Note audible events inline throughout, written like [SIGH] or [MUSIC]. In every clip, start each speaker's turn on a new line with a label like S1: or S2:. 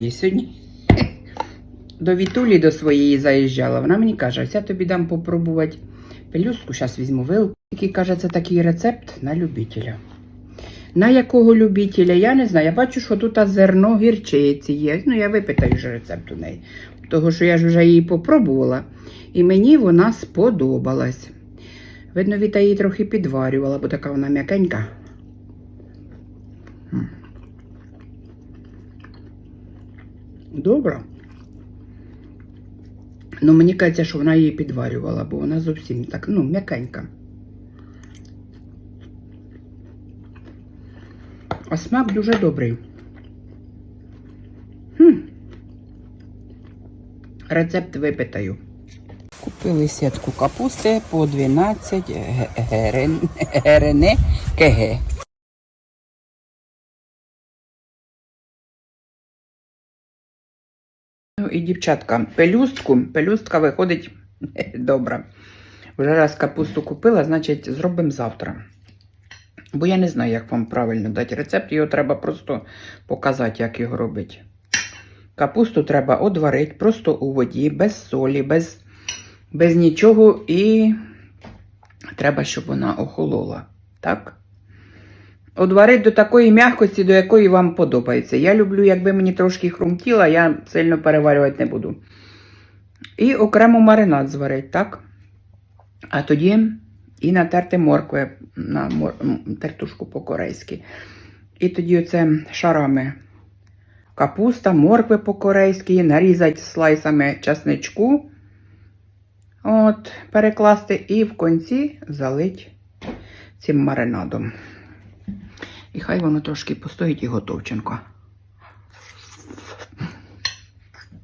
S1: І сьогодні [LAUGHS] до Вітулі до своєї заїжджала. Вона мені каже, я тобі дам попробувати пелюстку, зараз візьму вилку. Який каже, це такий рецепт на любителя. На якого любителя, я не знаю. Я бачу, що тут зерно гірчиці є. Ну, я випитаю вже рецепт у неї. Того, що я ж вже її попробувала, і мені вона сподобалась. Видно, Віта її трохи підварювала, бо така вона м'якенька. Добре. Ну, мені кажеться, що вона її підварювала, бо вона зовсім так, ну, м'якенька. А смак дуже добрий. Хм. Рецепт випитаю. Купили сітку капусти по 12 ге- герен, Ну і дівчатка, пелюстку, пелюстка виходить [LAUGHS] добра. Вже раз капусту купила, значить зробимо завтра. Бо я не знаю, як вам правильно дати рецепт, його треба просто показати, як його робити. Капусту треба одварити просто у воді, без солі, без, без нічого, і треба, щоб вона охолола. Так? Одварити до такої м'якості, до якої вам подобається. Я люблю, якби мені трошки хрумтіла, я сильно переварювати не буду. І окремо маринад зварить, так? А тоді і натерти моркви на мор... тертушку по-корейськи. І тоді оце шарами капуста, моркви по-корейськи, нарізати слайсами часничку. От, перекласти і в кінці залить цим маринадом. І хай воно трошки постоїть і готовченко.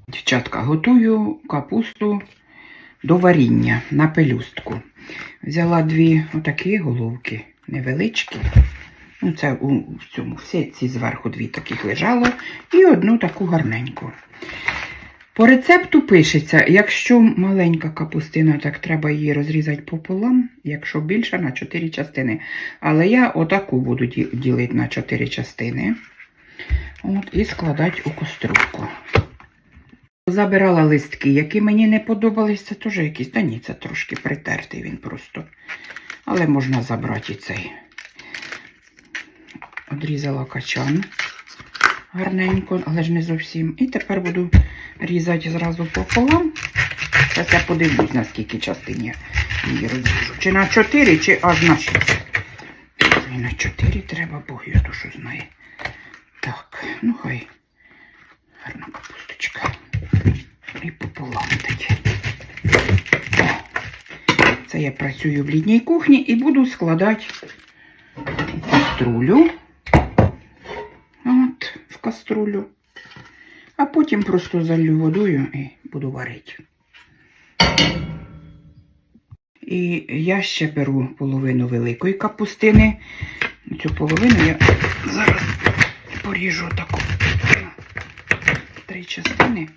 S1: Дівчатка, готую капусту до варіння на пелюстку. Взяла дві отакі головки, невеличкі. Ну, це у цьому в сітці зверху дві таких лежало і одну таку гарненьку. По рецепту пишеться, якщо маленька капустина, так треба її розрізати пополам, якщо більша на 4 частини. Але я отаку буду ділити на 4 частини. От, і складати у кастрюльку. Забирала листки, які мені не подобались, це теж якісь. Та ні, це трошки притертий він просто. Але можна забрати і цей. Одрізала качан гарненько, але ж не зовсім. І тепер буду різати зразу пополам. Зараз я подивлюсь, на скільки частин я її розріжу. Чи на 4, чи аж на 6. І на 4 треба, Бог я то що знає. Так, ну хай. Гарна капусточка. І пополам тоді. Це я працюю в літній кухні і буду складати каструлю. От, в каструлю. Потім просто залью водою і буду варити. І я ще беру половину великої капустини. Цю половину я зараз поріжу таку три частини.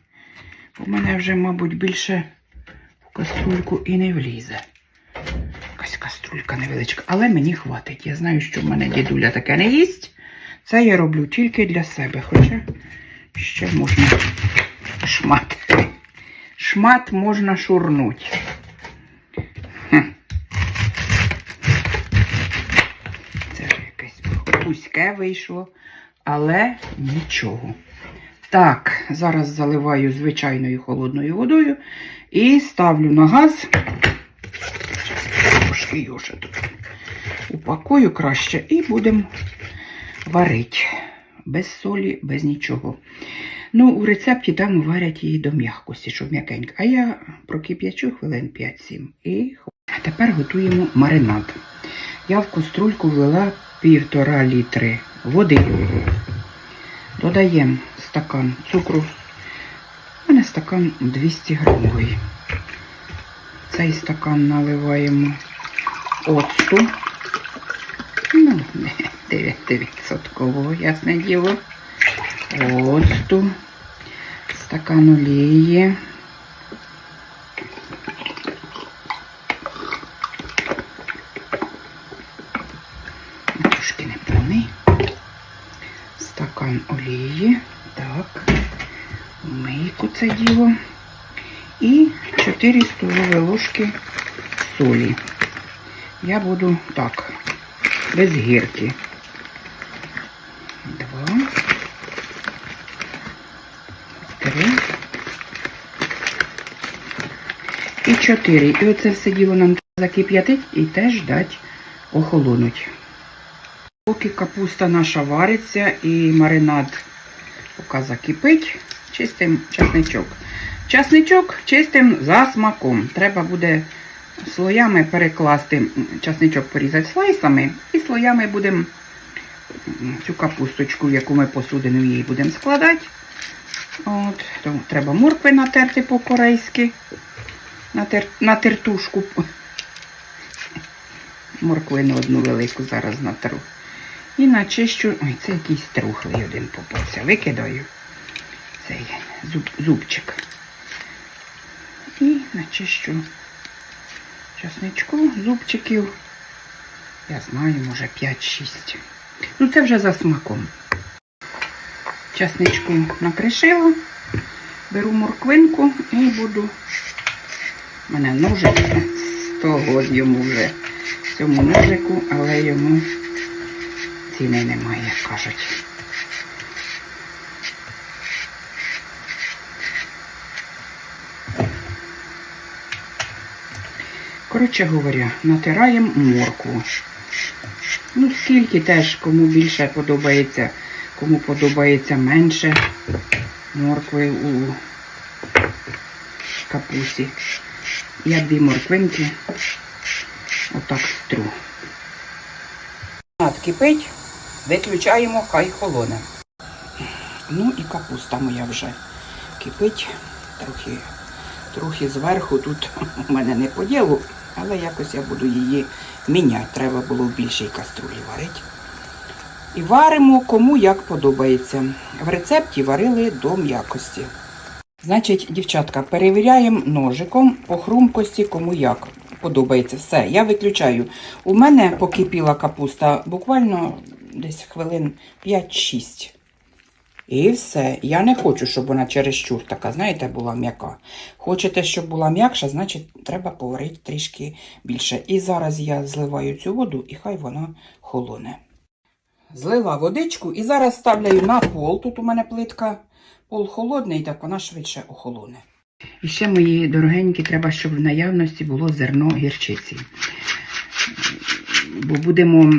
S1: У мене вже, мабуть, більше в каструльку і не влізе. Якась каструлька невеличка, але мені хватить. Я знаю, що в мене дідуля таке не їсть. Це я роблю тільки для себе, хоча ще можна шмат. Шмат можна шурнути. Це якесь пуське вийшло, але нічого. Так, зараз заливаю звичайною холодною водою і ставлю на газ. Трошки його ще тут упакую краще і будемо варити. Без солі, без нічого. Ну, у рецепті там варять її до м'якості, щоб м'якенька. А я прокип'ячу хвилин 5-7. І тепер готуємо маринад. Я в каструльку ввела півтора літри води. Додаємо стакан цукру. У мене стакан 200 грамовий. Цей стакан наливаємо оцту. Ну, 9%, ясне діло. Оцту. Стакан олії. Трошки не повний. Стакан олії. Так. олійку це діло. І 4 столові ложки солі. Я буду так, без гірки. Два. Три. І чотири. І оце все діло нам закип'ятить і теж дать охолонуть. Поки капуста наша вариться і маринад поки закипить, чистим часничок. Часничок чистим за смаком. Треба буде слоями перекласти, часничок порізати слайсами і слоями будемо цю капусточку, яку ми посудину її будемо складати. От, треба моркви натерти по-корейськи. Натер, на тертушку. Морквину одну велику зараз натру. І начищу. Ой, це якийсь трухлий один попався. Викидаю цей зуб, зубчик. І начищу часничку, зубчиків. Я знаю, може 5-6. Ну, це вже за смаком. Часничку накришила, беру морквинку і буду. Мене ножик 100 год йому вже цьому ножику, але йому ціни немає, як кажуть. Коротше говоря, натираємо моркву. Ну, скільки теж, кому більше подобається, кому подобається менше моркви у капусті. Я дві морквинки отак стру. Над кипить, виключаємо, хай холоне. Ну і капуста моя вже кипить. Трохи, трохи зверху тут у [LAUGHS] мене не по ділу, але якось я буду її міняти. Треба було в більшій каструлі варити. І варимо кому як подобається. В рецепті варили до м'якості. Значить, дівчатка, перевіряємо ножиком по хрумкості, кому як подобається. Все, я виключаю. У мене покипіла капуста буквально десь хвилин 5-6. І все. Я не хочу, щоб вона чересчур така, знаєте, була м'яка. Хочете, щоб була м'якша, значить треба поварити трішки більше. І зараз я зливаю цю воду і хай вона холоне. Злила водичку і зараз ставляю на пол. Тут у мене плитка пол холодний, так вона швидше охолоне. І ще, мої дорогенькі, треба, щоб в наявності було зерно гірчиці. Бо будемо,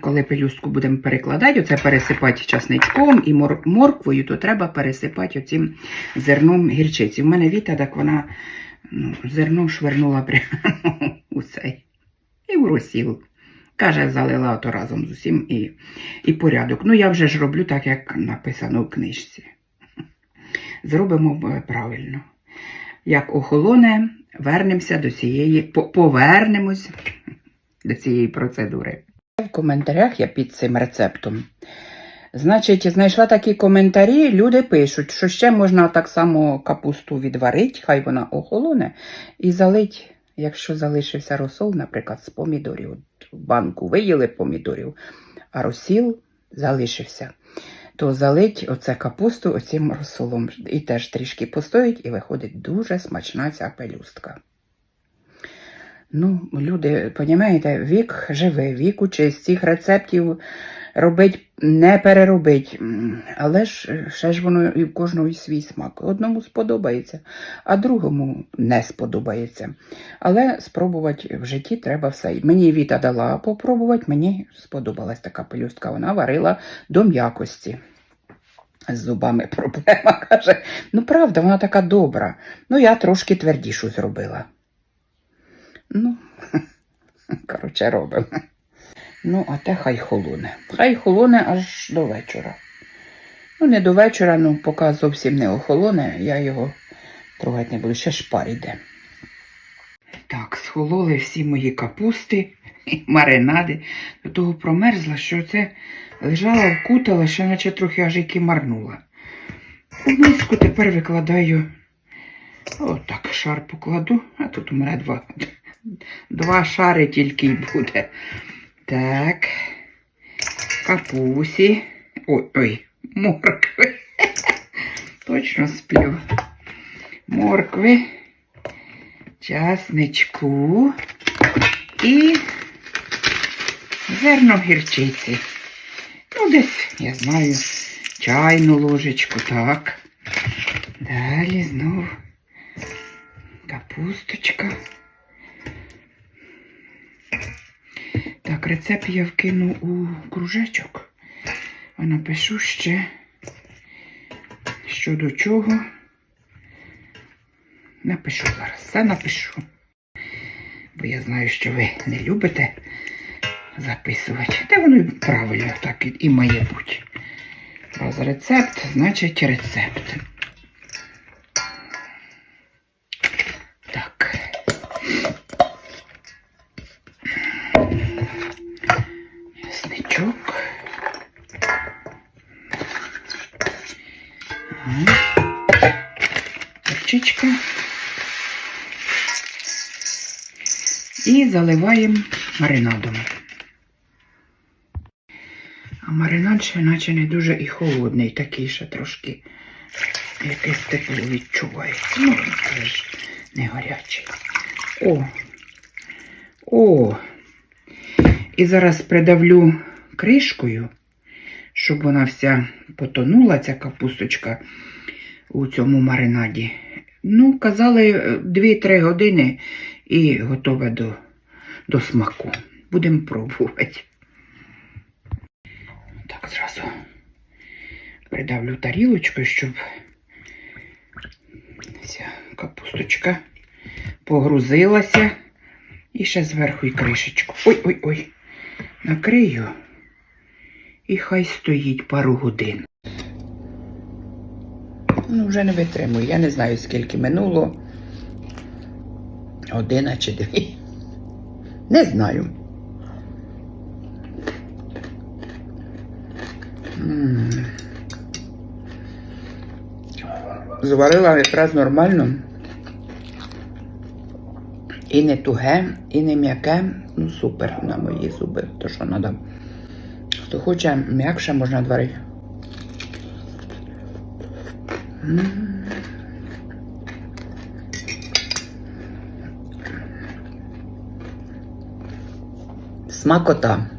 S1: коли пелюстку будемо перекладати, оце пересипати часничком і мор- морквою, то треба пересипати оцим зерном гірчиці. У мене Віта, так вона ну, зерно швернула прямо [LAUGHS] у цей і в розсіл. Каже, залила ото разом з усім і, і порядок. Ну, я вже ж роблю так, як написано в книжці. Зробимо е, правильно. Як охолоне, вернемося до цієї, повернемось до цієї процедури. В коментарях я під цим рецептом. Значить, знайшла такі коментарі, люди пишуть, що ще можна так само капусту відварити, хай вона охолоне, і залить, якщо залишився розсол, наприклад, з помідорів. Банку виїли помідорів, а розсіл залишився. То залить оце капусту оцим розсолом. І теж трішки постоїть, і виходить дуже смачна ця пелюстка. Ну, люди, розумієте, вік живе, вік учись, цих рецептів робить, не переробить. Але ж ще ж воно і в кожного свій смак. Одному сподобається, а другому не сподобається. Але спробувати в житті треба все. Мені Віта дала попробувати, мені сподобалась така пелюстка. Вона варила до м'якості. З зубами [LAUGHS] проблема каже. Ну, правда, вона така добра. Ну, я трошки твердішу зробила. Ну, [LAUGHS] коротше, робимо. Ну, а те хай холоне. Хай холоне аж до вечора. Ну, не до вечора, ну, поки зовсім не охолоне, я його трогати не буду, ще шпар йде. Так, схололи всі мої капусти, [LAUGHS] маринади. До того промерзла, що це лежала вкутала, ще наче трохи аж і кимарнула. У миску тепер викладаю. Отак шар покладу, а тут у мене два, два шари тільки й буде. Так. Капусі. Ой, ой, моркви. [LAUGHS] Точно сплю. моркви, часничку і зерно гірчиці. Ну, десь, я знаю, чайну ложечку, так. Далі знов капусточка. Рецепт я вкину у кружечок. А напишу ще, що до чого. Напишу зараз, все напишу. Бо я знаю, що ви не любите записувати. Та воно правильно так і має бути. Раз рецепт, значить рецепт. І заливаємо маринадом. А маринад ще наче не дуже і холодний, такий ще трошки якесь тепло відчувається. Ну, але ж не гарячий. О! О! І зараз придавлю кришкою, щоб вона вся потонула, ця капусточка у цьому маринаді. Ну, казали, е, 2-3 години і готове до, до смаку. Будемо пробувати. Так, зразу придавлю тарілочкою, щоб ця капусточка погрузилася. І ще зверху і кришечку. Ой-ой-ой. Накрию. І хай стоїть пару годин. Ну, вже не витримую. Я не знаю, скільки минуло. Година чи дві. Не знаю. Зварила якраз нормально. І не туге, і не м'яке. Ну, супер на мої зуби, то що треба. Хто хоче м'якше, можна варити. Смакота.